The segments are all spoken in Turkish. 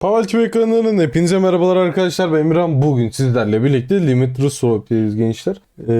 Pavel TV ekranlarının hepinize merhabalar arkadaşlar. Ben Emirhan. Bugün sizlerle birlikte Limitless Roleplay'iz gençler. Ee,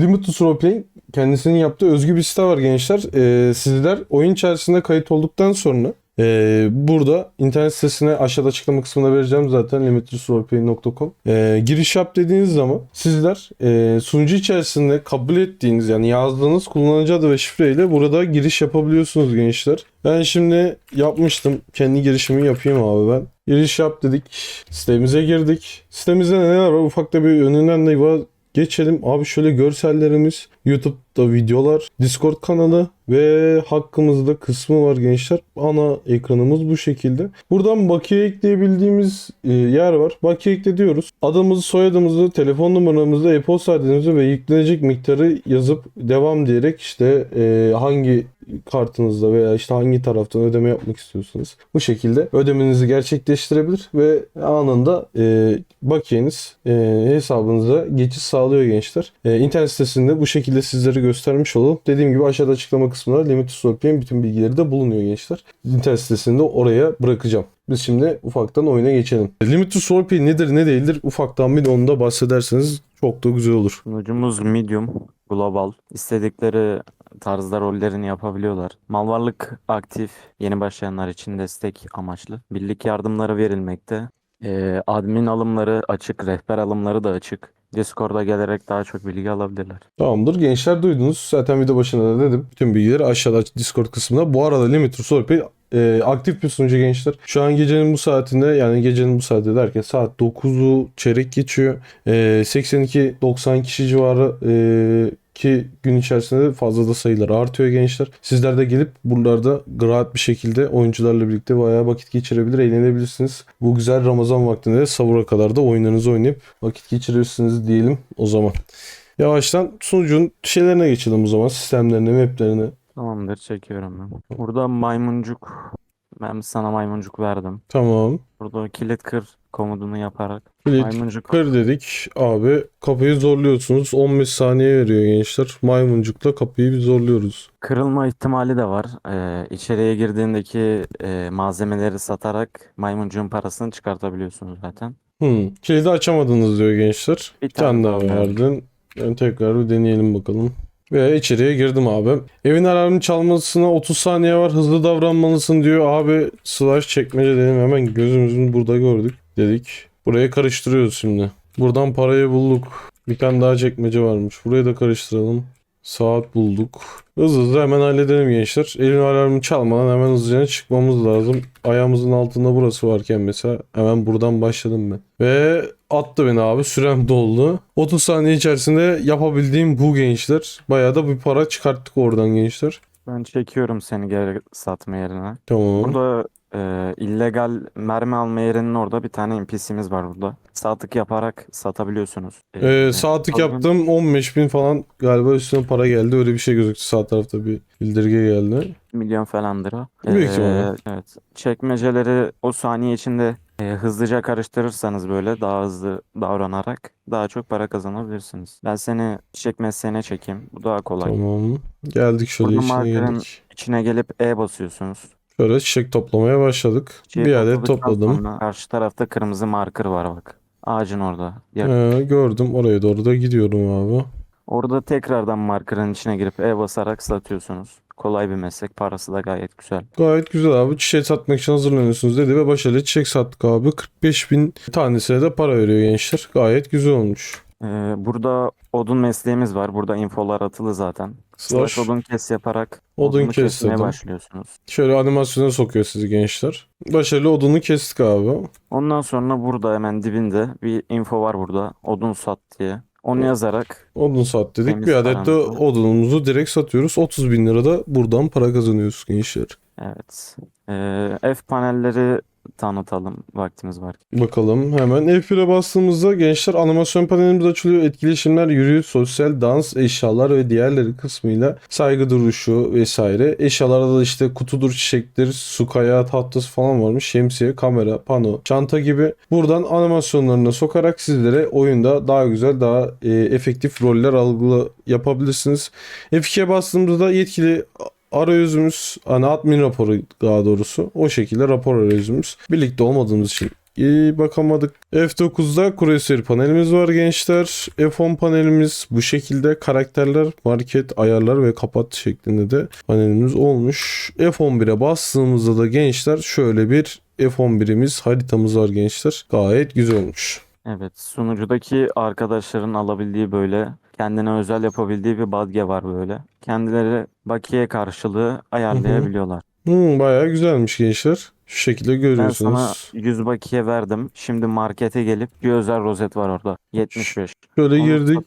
Limitless Roleplay kendisinin yaptığı özgü bir site var gençler. Ee, sizler oyun içerisinde kayıt olduktan sonra ee, burada internet sitesine aşağıda açıklama kısmında vereceğim zaten limitlessroleplay.com ee, giriş yap dediğiniz zaman sizler ee, sunucu içerisinde kabul ettiğiniz yani yazdığınız kullanıcı adı ve şifreyle burada giriş yapabiliyorsunuz gençler. Ben şimdi yapmıştım. Kendi girişimi yapayım abi ben. Giriş yap dedik. Sitemize girdik. Sitemizde neler var? Ufakta bir önünden de. Geçelim. Abi şöyle görsellerimiz, YouTube'da videolar, Discord kanalı ve hakkımızda kısmı var gençler. Ana ekranımız bu şekilde. Buradan bakiye ekleyebildiğimiz e, yer var. Bakiye ekle diyoruz. Adımızı, soyadımızı, telefon numaramızı, e-posta adresimizi ve yüklenecek miktarı yazıp devam diyerek işte e, hangi kartınızda veya işte hangi taraftan ödeme yapmak istiyorsanız bu şekilde ödemenizi gerçekleştirebilir ve anında e, bakiyeniz hesabınıza geçiş sağlıyor gençler. İnternet sitesinde bu şekilde sizlere göstermiş olalım. Dediğim gibi aşağıda açıklama kısmında Limitless Roleplay'in bütün bilgileri de bulunuyor gençler. İnternet sitesinde oraya bırakacağım. Biz şimdi ufaktan oyuna geçelim. Limitless Roleplay nedir ne değildir ufaktan bir de onu da bahsederseniz çok da güzel olur. Sunucumuz medium, global. İstedikleri tarzda rollerini yapabiliyorlar. Mal varlık aktif, yeni başlayanlar için destek amaçlı. Birlik yardımları verilmekte. Ee, admin alımları açık, rehber alımları da açık. Discord'a gelerek daha çok bilgi alabilirler. Tamamdır. Gençler duydunuz. Zaten video başında da dedim. Bütün bilgileri aşağıda Discord kısmında. Bu arada Limitless Roleplay e, aktif bir sunucu gençler. Şu an gecenin bu saatinde yani gecenin bu saati derken saat 9'u çeyrek geçiyor. E, 82-90 kişi civarı e, ki gün içerisinde de fazla da sayılar artıyor gençler. Sizler de gelip buralarda rahat bir şekilde oyuncularla birlikte bayağı vakit geçirebilir, eğlenebilirsiniz. Bu güzel Ramazan vaktinde de savura kadar da oyunlarınızı oynayıp vakit geçirirsiniz diyelim o zaman. Yavaştan sunucunun şeylerine geçelim o zaman. Sistemlerine, maplerine. Tamamdır, çekiyorum ben. Burada maymuncuk, ben sana maymuncuk verdim. Tamam. Burada kilit kır komutunu yaparak Kilit maymuncuk kır dedik. Abi kapıyı zorluyorsunuz. 15 saniye veriyor gençler. Maymuncukla kapıyı bir zorluyoruz. Kırılma ihtimali de var. Ee, içeriye girdiğindeki e, malzemeleri satarak maymuncuğun parasını çıkartabiliyorsunuz zaten. Hmm. Kilidi açamadınız diyor gençler. Bir Bir tane daha verdin. Ben tekrar bir deneyelim bakalım. Ve içeriye girdim abi. Evin alarmı çalmasına 30 saniye var. Hızlı davranmalısın diyor. Abi slash çekmece dedim. Hemen gözümüzün burada gördük dedik. Buraya karıştırıyoruz şimdi. Buradan parayı bulduk. Bir tane daha çekmece varmış. Burayı da karıştıralım. Saat bulduk. Hızlı hızlı hemen halledelim gençler. Evin alarmı çalmadan hemen hızlıca çıkmamız lazım. Ayağımızın altında burası varken mesela hemen buradan başladım ben. Ve attı beni abi. Sürem doldu. 30 saniye içerisinde yapabildiğim bu gençler. Bayağı da bir para çıkarttık oradan gençler. Ben çekiyorum seni geri satma yerine. Tamam. Burada e, illegal mermi alma yerinin orada bir tane NPC'miz var burada. Sağ tık yaparak satabiliyorsunuz. Ee, Ee, saatlik yaptım 15 bin falan galiba üstüne para geldi. Öyle bir şey gözüktü. Sağ tarafta bir bildirge geldi. milyon falandır o. Büyük Ee, ihtimalle. evet. Çekmeceleri o saniye içinde e, hızlıca karıştırırsanız böyle daha hızlı davranarak daha çok para kazanabilirsiniz. Ben seni çiçek mesleğine çekeyim. Bu daha kolay. Tamam. Geldik şöyle Burada içine markerin- girdik. İçine gelip E basıyorsunuz. Şöyle çiçek toplamaya başladık. Çiçeği bir adet topladım. sonra Karşı tarafta kırmızı marker var bak. Ağacın orada. Ee, gördüm. Oraya doğru da gidiyorum abi. Orada tekrardan markerın içine girip E basarak satıyorsunuz. Kolay bir meslek. Parası da gayet güzel. Gayet güzel abi. Çiçek satmak için hazırlanıyorsunuz dedi ve başarılı çiçek sattık abi. 45 bin tanesine de para veriyor gençler. Gayet güzel olmuş. Ee, burada odun mesleğimiz var. Burada infolar atılı zaten. Slash Slash odun kes yaparak odun odunu kes kesmeye dedim. başlıyorsunuz. Şöyle animasyona sokuyor sizi gençler. Başarılı odunu kestik abi. Ondan sonra burada hemen dibinde bir info var burada. Odun sat diye. Onu yazarak Odun sat dedik. Temiz Bir adet de odunumuzu direkt satıyoruz. 30 bin lira da buradan para kazanıyoruz gençler. evet. Ee, F panelleri tanıtalım vaktimiz var. Bakalım hemen F1'e bastığımızda gençler animasyon panelimiz açılıyor. Etkileşimler, yürüyüş, sosyal, dans, eşyalar ve diğerleri kısmıyla saygı duruşu vesaire. Eşyalarda da işte kutudur, çiçektir, su kayağı tahtası falan varmış. Şemsiye, kamera, pano, çanta gibi. Buradan animasyonlarına sokarak sizlere oyunda daha güzel, daha e, efektif roller algıla yapabilirsiniz. F2'ye bastığımızda yetkili arayüzümüz hani admin raporu daha doğrusu o şekilde rapor arayüzümüz. Birlikte olmadığımız için iyi bakamadık. F9'da kureseri panelimiz var gençler. F10 panelimiz bu şekilde karakterler, market, ayarlar ve kapat şeklinde de panelimiz olmuş. F11'e bastığımızda da gençler şöyle bir F11'imiz haritamız var gençler. Gayet güzel olmuş. Evet, sunucudaki arkadaşların alabildiği böyle kendine özel yapabildiği bir badge var böyle. Kendileri bakiye karşılığı ayarlayabiliyorlar. Hmm, bayağı güzelmiş gençler. Şu şekilde Ben sana görüyorsunuz. 100 bakiye verdim. Şimdi markete gelip bir özel rozet var orada. 75. Şöyle Onu girdik.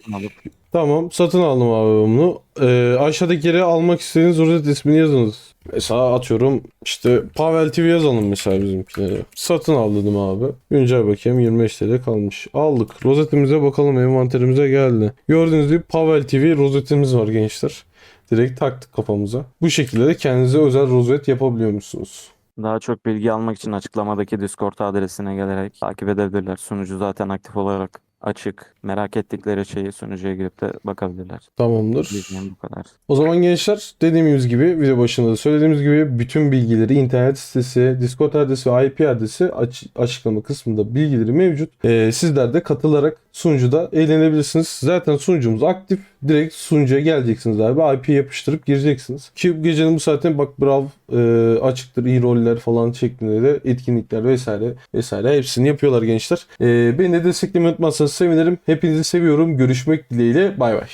Tamam satın aldım abi bunu. Ee, aşağıdaki yere almak istediğiniz rozet ismini yazınız. Mesela atıyorum işte Pavel TV yazalım mesela bizimkilere. Satın al dedim abi. Güncel bakayım 25 TL kalmış. Aldık. Rozetimize bakalım envanterimize geldi. Gördüğünüz gibi Pavel TV rozetimiz var gençler. Direkt taktık kafamıza. Bu şekilde de kendinize özel rozet yapabiliyor musunuz? Daha çok bilgi almak için açıklamadaki Discord adresine gelerek takip edebilirler. Sunucu zaten aktif olarak açık. Merak ettikleri şeyi sunucuya girip de bakabilirler. Tamamdır. Bilgim bu kadar. O zaman gençler dediğimiz gibi video başında da söylediğimiz gibi bütün bilgileri internet sitesi, Discord adresi ve IP adresi aç- açıklama kısmında bilgileri mevcut. Ee, sizler de katılarak sunucuda eğlenebilirsiniz. Zaten sunucumuz aktif. Direkt sunucuya geleceksiniz abi. IP yapıştırıp gireceksiniz. Ki gecenin bu saatinde bak Brav e, açıktır. iyi roller falan şeklinde de etkinlikler vesaire vesaire hepsini yapıyorlar gençler. Ee, beni de desteklemeyi unutmazsanız sevinirim. Hepinizi seviyorum. Görüşmek dileğiyle. Bay bay.